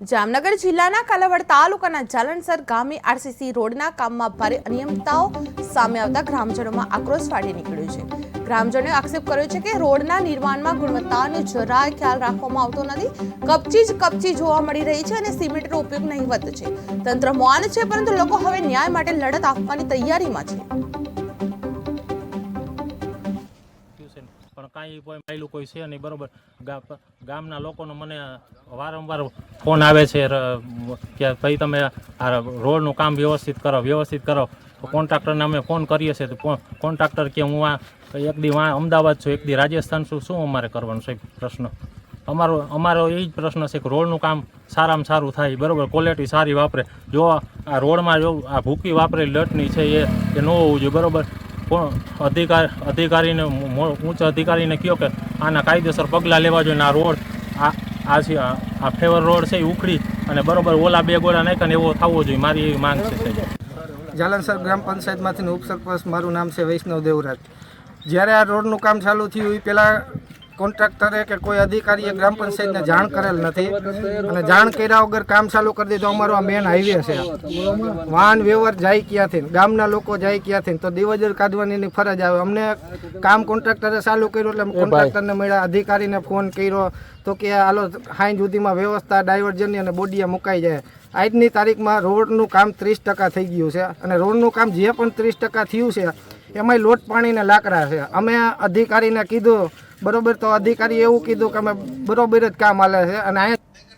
જામનગર જિલ્લાના કાલાવડ તાલુકાના જાલણસર ગામે આરસીસી રોડના કામમાં ભારે અનિયમિતતાઓ સામે આવતા ગ્રામજનોમાં આક્રોશ ફાટી નીકળ્યો છે. ગ્રામજનોએ આક્ષેપ કર્યો છે કે રોડના નિર્માણમાં ગુણવત્તાનો જરાય ખ્યાલ રાખવામાં આવતો નથી. કપચી જ કપચી જોવા મળી રહી છે અને સિમેન્ટનો ઉપયોગ નહીવત છે. તંત્ર મૌન છે, પરંતુ લોકો હવે ન્યાય માટે લડત આપવાની તૈયારીમાં છે. કાંઈ કોઈ કોઈ છે નહીં, બરોબર. ગામના લોકોનો મને વારંવાર ફોન આવે છે કે ભાઈ તમે આ રોડનું કામ વ્યવસ્થિત કરો વ્યવસ્થિત કરો. કોન્ટ્રાક્ટરને અમે ફોન કરીએ છીએ, તો કોન્ટ્રાક્ટર કે હું આ, એક દી વાં અમદાવાદ છું, એક દી રાજસ્થાન છું, શું અમારે કરવાનું છે પ્રશ્ન? અમારો અમારો એ જ પ્રશ્ન છે કે રોડનું કામ સારામાં સારું થાય, બરોબર ક્વોલિટી સારી વાપરે. જો આ રોડમાં જો આ ભૂકી વાપરેલી લટની છે એ ન હોવું જોઈએ, બરોબર. અધિકાર અધિકારીને ઉચ્ચ અધિકારીને કહો કે આના કાયદેસર પગલાં લેવા જોઈએ આ રોડ આ આ છે, આ ફેવર રોડ છે, એ ઉખડી અને બરોબર ઓલા બે ગોળા નાખ્યા એવો થવો જોઈએ. મારી એવી માંગ છે જાલનસર ગ્રામ પંચાયતમાંથી ઉપસરપંચ, મારું નામ છે વૈષ્ણવ દેવરાજ. જ્યારે આ રોડનું કામ ચાલુ થયું એ પહેલાં કોન્ટ્રાક્ટરે કે કોઈ અધિકારીએ ગ્રામ પંચાયતને જાણ કરેલ નથી અને જાણ કર્યા વગર કામ ચાલુ કરી દીધું. અમારો આ મેન હાઈવે છે. વાહન વ્યવહાર જાય ક્યાંથી? ગામના લોકો જાય ક્યાંથી? તો દિવજર કાઢવાની ફરજ આવે. અમને કામ કોન્ટ્રાક્ટરે ચાલુ કર્યું એટલે કોન્ટ્રાક્ટરને મળ્યા. અધિકારીને ફોન કર્યો તો કે હાલો હાઈન સુધીમાં વ્યવસ્થા ડાયવર્જનની અને બોડીએ મુકાઈ જાય. આજની તારીખમાં રોડનું કામ ત્રીસ ટકા થઈ ગયું છે અને રોડનું કામ જે પણ ત્રીસ ટકા થયું છે એમાંય લોટ પાણીને લાકડા છે. અમે અધિકારીને કીધું બરોબર તો અધિકારી એવું કીધું કે અમે બરોબર જ કામ હાલે છે અને અહીંયા